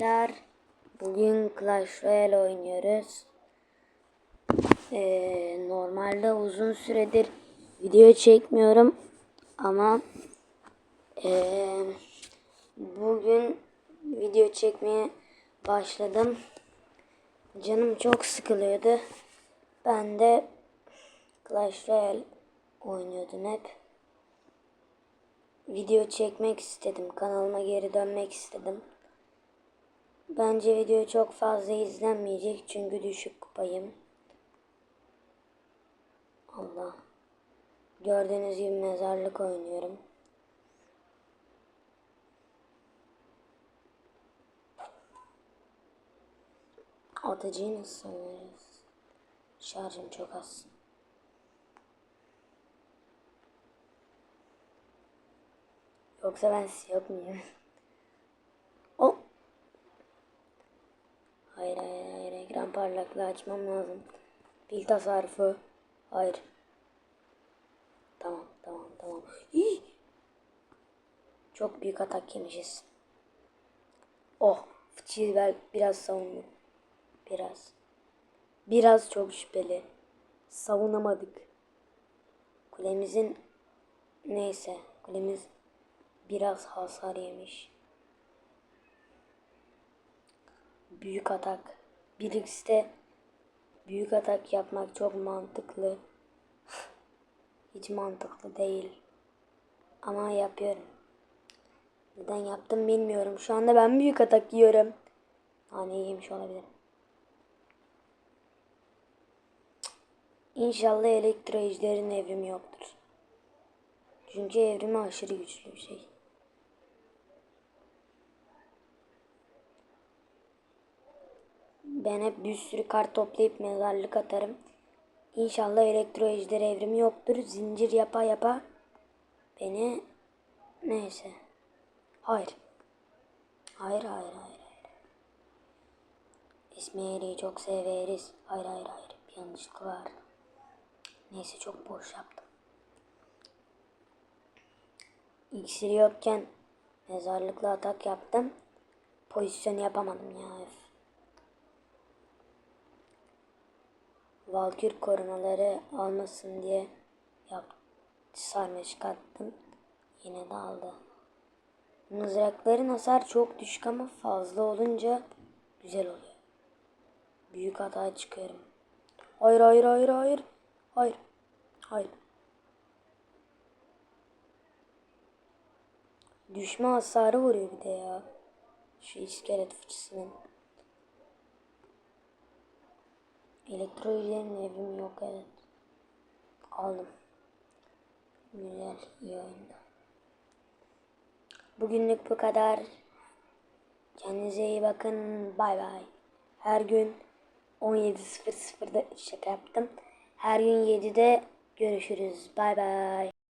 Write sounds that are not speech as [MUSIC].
Arkadaşlar bugün Clash Royale oynuyoruz. Ee, normalde uzun süredir video çekmiyorum ama ee, bugün video çekmeye başladım. Canım çok sıkılıyordu. Ben de Clash Royale oynuyordum hep. Video çekmek istedim. Kanalıma geri dönmek istedim. Bence video çok fazla izlenmeyecek çünkü düşük kupayım. Allah. Gördüğünüz gibi mezarlık oynuyorum. Atıcıyı nasıl oynayacağız? Şarjım çok az. Yoksa ben mıyım? Oh. [LAUGHS] Hayır hayır hayır ekran parlaklığı açmam lazım. Pil tasarrufu. Hayır. Tamam tamam tamam. Hii. Çok büyük atak yemişiz. Oh. Ver biraz savundum. Biraz. Biraz çok şüpheli. Savunamadık. Kulemizin neyse kulemiz biraz hasar yemiş. Büyük atak. Birlikte büyük atak yapmak çok mantıklı. [LAUGHS] Hiç mantıklı değil. Ama yapıyorum. Neden yaptım bilmiyorum. Şu anda ben büyük atak yiyorum. Hani yemiş olabilirim. İnşallah elektro ejderin evrimi yoktur. Çünkü evrimi aşırı güçlü bir şey. Ben hep bir sürü kart toplayıp mezarlık atarım. İnşallah elektro ejder evrimi yoktur. Zincir yapa yapa beni neyse. Hayır. Hayır hayır hayır. hayır. İsmail'i çok severiz. Hayır hayır hayır. Bir yanlışlık var. Neyse çok boş yaptım. İksiri yokken mezarlıkla atak yaptım. Pozisyon yapamadım ya. Öf. Valkür korumaları almasın diye yap sarma. Yine de aldı. Mızrakların hasar çok düşük ama fazla olunca güzel oluyor. Büyük hata çıkıyorum. Hayır hayır hayır hayır. Hayır. Hayır. Düşme hasarı vuruyor bir de ya. Şu iskelet fıçısının. Elektrojenin evim yok evet. Aldım. Güzel iyi oyunda. Bugünlük bu kadar. Kendinize iyi bakın. Bay bay. Her gün 17.00'da şaka yaptım. Her gün 7'de görüşürüz. Bay bay.